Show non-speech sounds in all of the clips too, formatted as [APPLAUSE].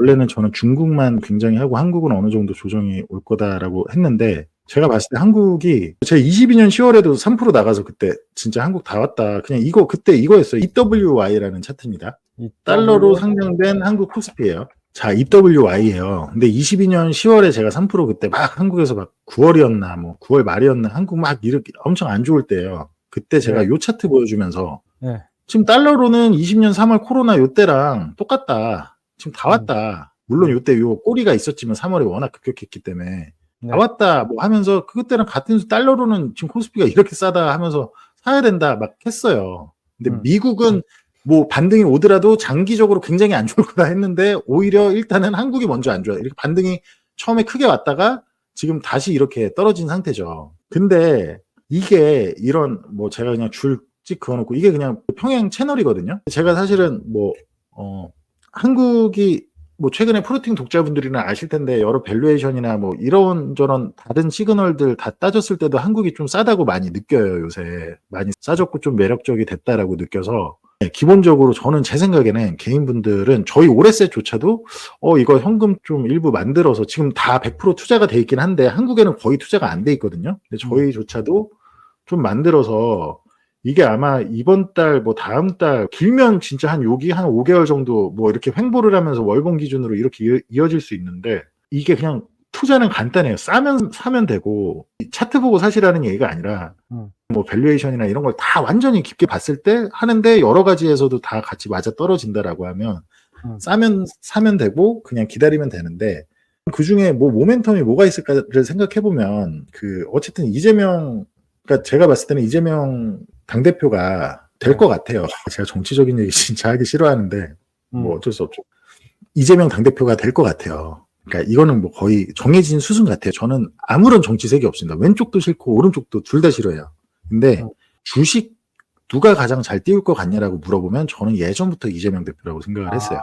원래는 저는 중국만 굉장히 하고 한국은 어느 정도 조정이 올 거다라고 했는데 제가 봤을 때 한국이 제가 22년 10월에도 3% 나가서 그때 진짜 한국 다 왔다. 그냥 이거 그때 이거였어요. EWY라는 차트입니다. 이 달러로 상장된 한국 코스피예요. 자, EWY예요. 근데 22년 10월에 제가 3% 그때 막 한국에서 막 9월이었나 뭐 9월 말이었나 한국 막 이렇게 엄청 안 좋을 때예요. 그때 제가 네. 요 차트 보여주면서 네. 지금 달러로는 20년 3월 코로나 요 때랑 똑같다. 지금 다 음. 왔다. 물론 요때 요 꼬리가 있었지만 3월에 워낙 급격했기 때문에 네. 다 왔다 뭐 하면서 그때랑 같은 수 달러로는 지금 코스피가 이렇게 싸다 하면서 사야 된다 막 했어요. 근데 음. 미국은 뭐 반등이 오더라도 장기적으로 굉장히 안 좋을 거다 했는데 오히려 일단은 한국이 먼저 안 좋아요. 이렇게 반등이 처음에 크게 왔다가 지금 다시 이렇게 떨어진 상태죠. 근데 이게 이런 뭐 제가 그냥 줄 찍 그어놓고 이게 그냥 평양 채널이거든요. 제가 사실은 뭐 어, 한국이 뭐 최근에 프로틴 독자분들이나 아실 텐데 여러 밸류에이션이나 뭐 이런 저런 다른 시그널들 다 따졌을 때도 한국이 좀 싸다고 많이 느껴요 요새. 많이 싸졌고 좀 매력적이 됐다라고 느껴서. 네, 기본적으로 저는 제 생각에는 개인분들은 저희 오레셋조차도 어 이거 현금 좀 일부 만들어서 지금 다 100% 투자가 돼 있긴 한데 한국에는 거의 투자가 안 돼 있거든요. 근데 저희조차도 좀 만들어서 이게 아마 이번 달, 뭐 다음 달, 길면 진짜 한 여기 한 5개월 정도 뭐 이렇게 횡보를 하면서 월봉 기준으로 이렇게 이어- 이어질 수 있는데 이게 그냥 투자는 간단해요. 싸면 사면 되고 이 차트 보고 사시라는 얘기가 아니라 음. 뭐 밸류에이션이나 이런 걸 다 완전히 깊게 봤을 때 하는데 여러 가지에서도 다 같이 맞아 떨어진다라고 하면 음. 싸면 사면 되고 그냥 기다리면 되는데 그 중에 뭐 모멘텀이 뭐가 있을까를 생각해 보면 그 어쨌든 이재명 그러니까 제가 봤을 때는 이재명 당 대표가 될 것 같아요. [LAUGHS] 제가 정치적인 얘기 진짜 하기 싫어하는데 뭐 음. 어쩔 수 없죠. 이재명 당 대표가 될 것 같아요. 그러니까 이거는 뭐 거의 정해진 수순 같아요. 저는 아무런 정치색이 없습니다. 왼쪽도 싫고 오른쪽도 둘 다 싫어요. 근데 음. 주식 누가 가장 잘 띄울 것 같냐라고 물어보면 저는 예전부터 이재명 대표라고 생각을 했어요.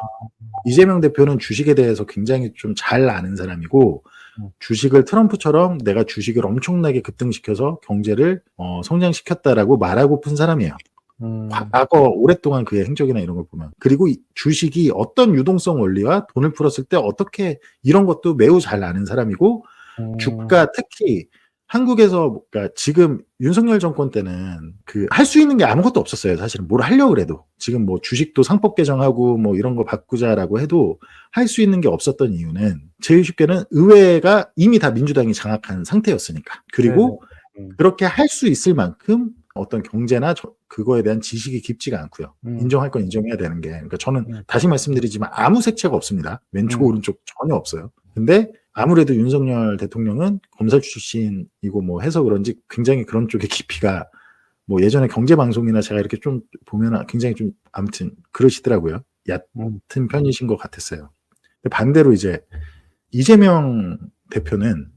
이재명 대표는 주식에 대해서 굉장히 좀 잘 아는 사람이고 음. 주식을 트럼프처럼 내가 주식을 엄청나게 급등시켜서 경제를 어, 성장시켰다라고 말하고픈 사람이에요. 음. 과거 오랫동안 그의 행적이나 이런 걸 보면 그리고 이 주식이 어떤 유동성 원리와 돈을 풀었을 때 어떻게 이런 것도 매우 잘 아는 사람이고 음. 주가 특히 한국에서 그러니까 지금 윤석열 정권 때는 그 할 수 있는 게 아무것도 없었어요. 사실은 뭘 하려고 그래도 지금 뭐 주식도 상법 개정하고 뭐 이런 거 바꾸자라고 해도 할 수 있는 게 없었던 이유는 제일 쉽게는 의회가 이미 다 민주당이 장악한 상태였으니까 그리고 네네. 음. 그렇게 할 수 있을 만큼 어떤 경제나 저- 그거에 대한 지식이 깊지가 않고요. 음. 인정할 건 인정해야 되는 게 그러니까 저는 음. 다시 말씀드리지만 아무 색채가 없습니다. 왼쪽 음. 오른쪽 전혀 없어요. 근데 아무래도 윤석열 대통령은 검사 출신이고 뭐 해서 그런지 굉장히 그런 쪽의 [LAUGHS] 깊이가 뭐 예전에 경제 방송이나 제가 이렇게 좀 보면 굉장히 좀 아무튼 그러시더라고요. 음. 얕은 편이신 것 같았어요. 반대로 이제 이재명 대표는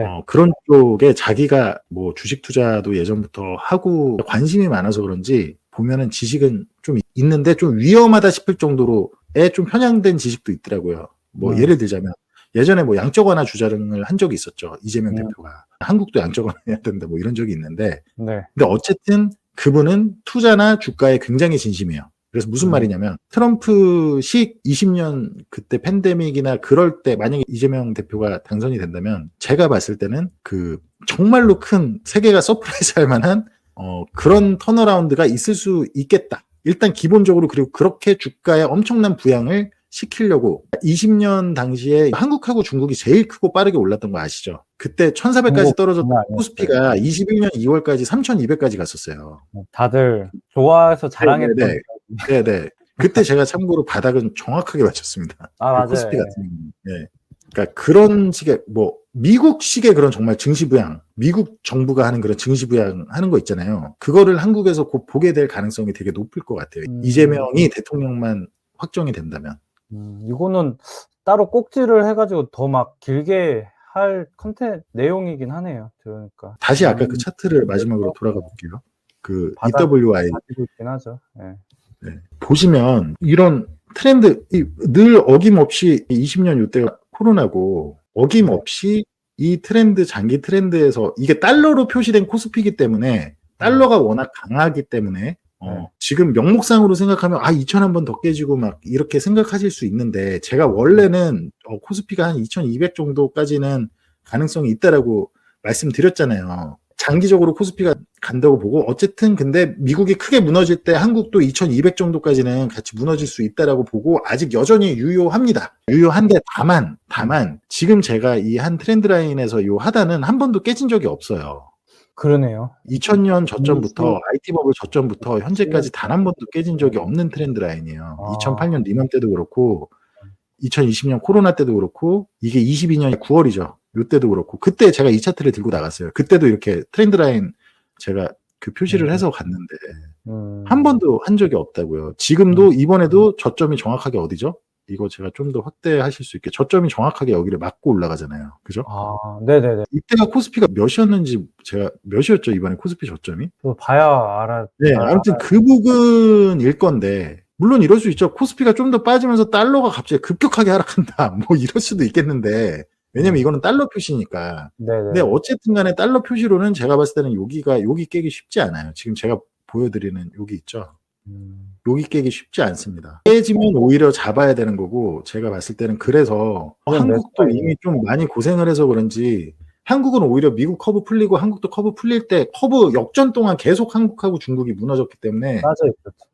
네. 어, 그런 쪽에 자기가 뭐 주식 투자도 예전부터 하고 관심이 많아서 그런지 보면은 지식은 좀 있는데 좀 위험하다 싶을 정도로의 좀 편향된 지식도 있더라고요. 뭐 음. 예를 들자면 예전에 뭐 양적 완화 주장을 한 적이 있었죠. 이재명 음. 대표가 한국도 양적 완화 해야 된다 뭐 이런 적이 있는데 네. 근데 어쨌든 그분은 투자나 주가에 굉장히 진심이에요. 그래서 무슨 음. 말이냐면 트럼프식 20년 그때 팬데믹이나 그럴 때 만약에 이재명 대표가 당선이 된다면 제가 봤을 때는 그 정말로 큰 세계가 서프라이즈 할 만한 어 그런 턴어라운드가 있을 수 있겠다. 일단 기본적으로 그리고 그렇게 주가에 엄청난 부양을 시키려고 20년 당시에 한국하고 중국이 제일 크고 빠르게 올랐던 거 아시죠? 그때 1400까지 중국 떨어졌던. 코스피가 21년 2월까지 3200까지 갔었어요. 다들 좋아해서 자랑했던 네, 네, 네. 그때 제가 참고로 바닥은 정확하게 맞췄습니다. [LAUGHS] 아그 맞아요. 코스피 같은. 네. 그러니까 그런 식의 뭐 미국식의 그런 정말 증시부양, 미국 정부가 하는 그런 증시부양 하는 거 있잖아요. 그거를 한국에서 곧 보게 될 가능성이 되게 높을 것 같아요. 음. 이재명이 대통령만 확정이 된다면. 음, 이거는 따로 꼭지를 해가지고 더 막 길게 할 컨텐 내용이긴 하네요. 들으니까 다시 아까 음. 그 차트를 마지막으로 돌아가 볼게요. 그 EWI 있긴 하죠. 네. 네. 보시면 이런 트렌드 이- 늘 어김없이 20년 이때가 코로나고 어김없이 이 트렌드 장기 트렌드에서 이게 달러로 표시된 코스피이기 때문에 달러가 워낙 강하기 때문에 어, 네. 지금 명목상으로 생각하면 아 2천 한 번 더 깨지고 막 이렇게 생각하실 수 있는데 제가 원래는 어, 코스피가 한 2,200 정도까지는 가능성이 있다라고 말씀드렸잖아요. 장기적으로 코스피가 간다고 보고 어쨌든 근데 미국이 크게 무너질 때 한국도 2,200 정도까지는 같이 무너질 수 있다라고 보고 아직 여전히 유효합니다. 유효한데 다만 다만 지금 제가 이 한 트렌드 라인에서 요 하단은 한 번도 깨진 적이 없어요. 그러네요. 2000년 저점부터 음, IT 버블 저점부터 현재까지 단 한 번도 깨진 적이 없는 트렌드 라인이에요. 아. 2008년 리만 때도 그렇고 2020년 코로나 때도 그렇고 이게 22년 9월이죠. 요때도 그렇고 그때 제가 이 차트를 들고 나갔어요. 그때도 이렇게 트렌드 라인 제가 그 표시를 음. 해서 갔는데 음. 한 번도 한 적이 없다고요. 지금도 이번에도 저점이 정확하게 어디죠? 이거 제가 좀 더 확대하실 수 있게 저점이 정확하게 여기를 맞고 올라가잖아요. 그죠? 아, 네네네. 이때가 코스피가 몇이었는지 제가 몇이었죠 이번에 코스피 저점이? 또 봐야 알아. 네, 아, 아무튼 그 부분일 건데, 물론 이럴 수 있죠. 코스피가 좀 더 빠지면서 달러가 갑자기 급격하게 하락한다. [LAUGHS] 뭐 이럴 수도 있겠는데, 왜냐면 이거는 달러 표시니까. 네네. 근데 어쨌든 간에 달러 표시로는 제가 봤을 때는 여기가, 여기 깨기 쉽지 않아요. 지금 제가 보여드리는 여기 있죠. 음, 여기 깨기 쉽지 않습니다. 깨지면 오히려 잡아야 되는 거고, 제가 봤을 때는 그래서 한국도 내 이미 좀 많이 고생을 해서 그런지, 한국은 오히려 미국 커브 풀리고 한국도 커브 풀릴 때 커브 역전 동안 계속 한국하고 중국이 무너졌기 때문에.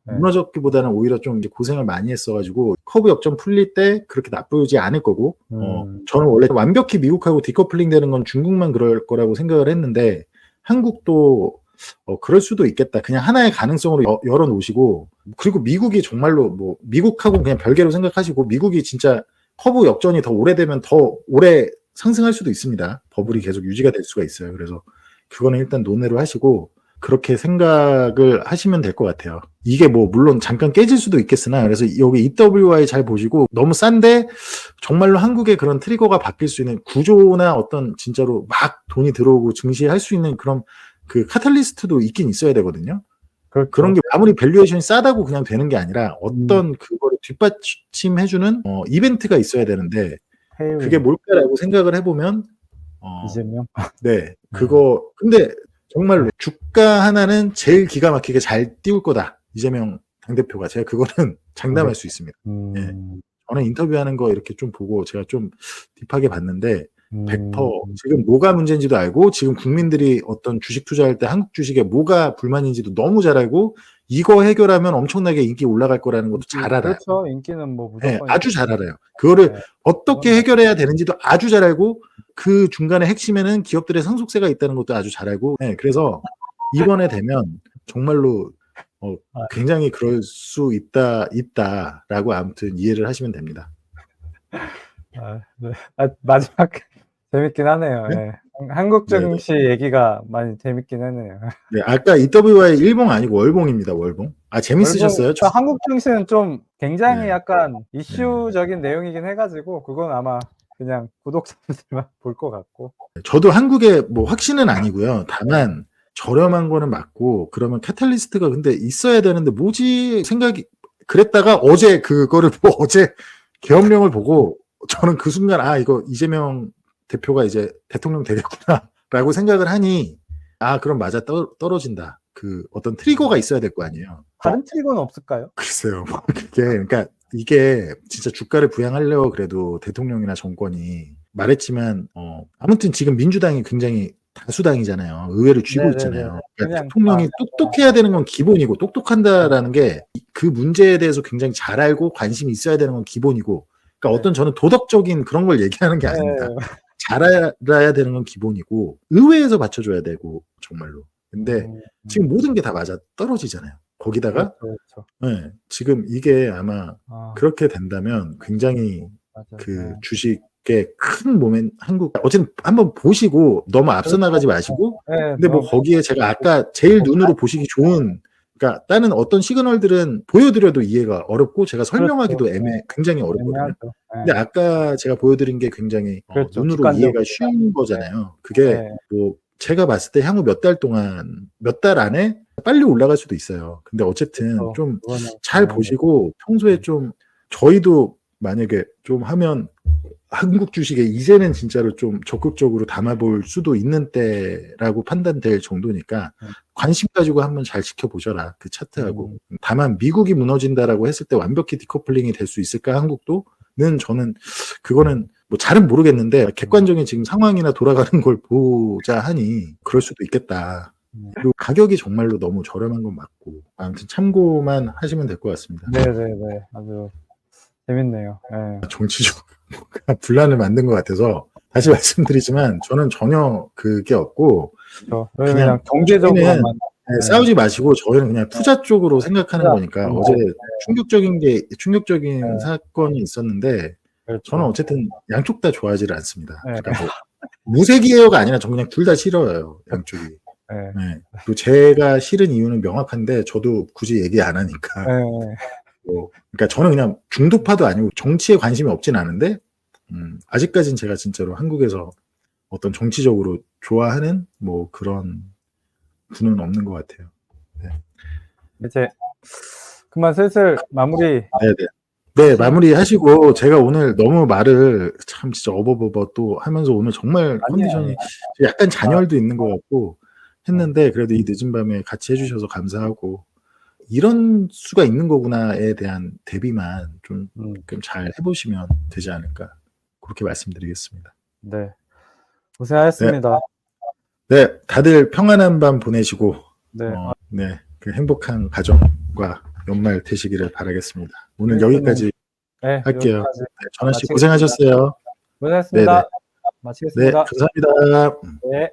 네. 무너졌기보다는 오히려 좀 고생을 많이 했어가지고 커브 역전 풀릴 때 그렇게 나쁘지 않을 거고 어, 음. 저는 원래 완벽히 미국하고 디커플링 되는 건 중국만 그럴 거라고 생각을 했는데 한국도 어, 그럴 수도 있겠다. 그냥 하나의 가능성으로 여- 열어 놓으시고 그리고 미국이 정말로 뭐 미국하고 그냥 별개로 생각하시고 미국이 진짜 커브 역전이 더 오래되면 더 오래 상승할 수도 있습니다. 버블이 계속 유지가 될 수가 있어요. 그래서 그거는 일단 논외로 하시고 그렇게 생각을 하시면 될 것 같아요. 이게 뭐 물론 잠깐 깨질 수도 있겠으나 그래서 여기 EWI 잘 보시고 너무 싼데 정말로 한국의 그런 트리거가 바뀔 수 있는 구조나 어떤 진짜로 막 돈이 들어오고 증시할 수 있는 그런 그 카탈리스트도 있긴 있어야 되거든요. 그렇죠. 그런 게 아무리 밸류에이션이 싸다고 그냥 되는 게 아니라 어떤 그거를 뒷받침해주는 어, 이벤트가 있어야 되는데 해외 그게 뭘까라고 생각을 해보면 어, 이재명. [LAUGHS] 네 그거 근데 정말로 주가 하나는 제일 기가 막히게 잘 띄울 거다 이재명 당 대표가 제가 그거는 [LAUGHS] 장담할 수 있습니다. 음, 예. 저는 인터뷰하는 거 이렇게 좀 보고 제가 좀 딥하게 봤는데 음, 100% 지금 뭐가 문제인지도 알고 지금 국민들이 어떤 주식 투자할 때 한국 주식에 뭐가 불만인지도 너무 잘 알고 이거 해결하면 엄청나게 인기 올라갈 거라는 것도 잘 알아요. 그렇죠. 인기는 뭐 네, 무조건. 아주 잘 알아요. 그거를 네. 어떻게 해결해야 되는지도 아주 잘 알고 그 중간에 핵심에는 기업들의 상속세가 있다는 것도 아주 잘 알고 네, 그래서 이번에 되면 정말로 어, 아. 굉장히 그럴 수 있다 있다라고 아무튼 이해를 하시면 됩니다. 아, 네. 아, 마지막 재밌긴 하네요. 네? 예. 한국 증시 얘기가 많이 재밌긴 하네요. 네, 아까 EWI 일봉 아니고 월봉입니다. 월봉. 아 재밌으셨어요? 그러니까 한국 증시는 좀 굉장히 네. 약간 이슈적인 내용이긴 해가지고 그건 아마 그냥 구독자들만 [LAUGHS] 볼 것 같고. 저도 한국에 뭐 확신은 아니고요. 다만 저렴한 거는 맞고 그러면 카탈리스트가 근데 있어야 되는데 뭐지 생각이 그랬다가 어제 그거를 보고 [LAUGHS] 어제 계엄령을 보고 저는 그 순간 아 이거 이재명 대표가 이제 대통령 되겠구나라고 [LAUGHS] 생각을 하니 아 그럼 맞아 떨, 떨어진다. 그 어떤 트리거가 있어야 될 거 아니에요. 다른 트리거는 없을까요? [LAUGHS] 글쎄요. 뭐 그게 그러니까 이게 진짜 주가를 부양하려고 그래도 대통령이나 정권이 말했지만 어 아무튼 지금 민주당이 굉장히 다수당이잖아요. 의회를 쥐고 네네네. 있잖아요. 그러니까 대통령이 다- 똑똑해야 되는 건 기본이고 똑똑한다라는 게 그 문제에 대해서 굉장히 잘 알고 관심이 있어야 되는 건 기본이고 그러니까 어떤 저는 도덕적인 그런 걸 얘기하는 게 아닙니다. 네. 잘 알아야 되는 건 기본이고 의회에서 받쳐줘야 되고 정말로. 근데 음, 지금 모든 게 다 맞아 떨어지잖아요. 거기다가 그렇죠, 그렇죠. 네, 지금 이게 아마 아, 그렇게 된다면 굉장히 맞아요. 그 네. 주식의 큰 모멘 한국 어쨌든 한번 보시고 너무 앞서 그렇죠. 나가지 마시고 네, 근데 뭐 거기에 제가 아까 제일 눈으로 보시기 좋은 그러니까 다른 어떤 시그널들은 보여드려도 이해가 어렵고 제가 설명하기도 그렇죠. 애매 굉장히 어렵거든요. 애매하죠. 네. 근데 아까 제가 보여드린 게 굉장히 어, 그렇죠. 눈으로 객관적으로. 이해가 쉬운 거잖아요. 그게 네. 뭐 제가 봤을 때 향후 몇 달 동안 몇 달 안에 빨리 올라갈 수도 있어요. 근데 어쨌든 그렇죠. 좀 그거는- 잘 네. 보시고 평소에 좀 저희도 만약에 좀 하면 한국 주식에 이제는 진짜로 좀 적극적으로 담아볼 수도 있는 때라고 판단될 정도니까 음. 관심 가지고 한번 잘 지켜보셔라 그 차트하고 음. 다만 미국이 무너진다라고 했을 때 완벽히 디커플링이 될 수 있을까 한국도는 저는 그거는 뭐 잘은 모르겠는데 객관적인 지금 상황이나 돌아가는 걸 보자 하니 그럴 수도 있겠다. 음. 그리고 가격이 정말로 너무 저렴한 건 맞고 아무튼 참고만 하시면 될 것 같습니다. 네네네. 아주 재밌네요. 예. 정치적 분란을 만든 것 같아서 다시 말씀드리지만 저는 전혀 그게 없고 그렇죠. 그냥 그냥 경제적으로만 네, 네. 싸우지 마시고 저희는 그냥 투자 쪽으로 생각하는 투자. 거니까 음. 어제 충격적인 게 충격적인 네. 사건이 있었는데 그렇죠. 저는 어쨌든 양쪽 다 좋아하지를 않습니다. 네. 그러니까 뭐 무색이에요가 아니라 저 그냥 둘 다 싫어요 양쪽이. 예. 네. 그리고 제가 싫은 이유는 명확한데 저도 굳이 얘기 안 하니까. 예. 뭐, 그러니까 저는 그냥 중도파도 아니고 정치에 관심이 없진 않은데 음, 아직까진 제가 진짜로 한국에서 어떤 정치적으로 좋아하는 뭐 그런 분은 없는 것 같아요. 이제 그만 슬슬 마무리 네 네. 네, 마무리 하시고 제가 오늘 너무 말을 참 진짜 어버버버 또 하면서 오늘 정말 컨디션이 약간 잔열도 있는 것 같고 했는데 그래도 이 늦은 밤에 같이 해주셔서 감사하고 이런 수가 있는 거구나에 대한 대비만 좀 음, 잘 해보시면 되지 않을까 그렇게 말씀드리겠습니다. 네. 고생하셨습니다. 네, 다들 평안한 밤 보내시고 네. 어, 네, 그 행복한 가정과 연말 되시기를 바라겠습니다. 오늘 네, 여기까지 네, 할게요. 여기까지 네, 전하 씨 마치겠습니다. 고생하셨어요. 고생하셨습니다. 네, 마치겠습니다. 감사합니다. 네.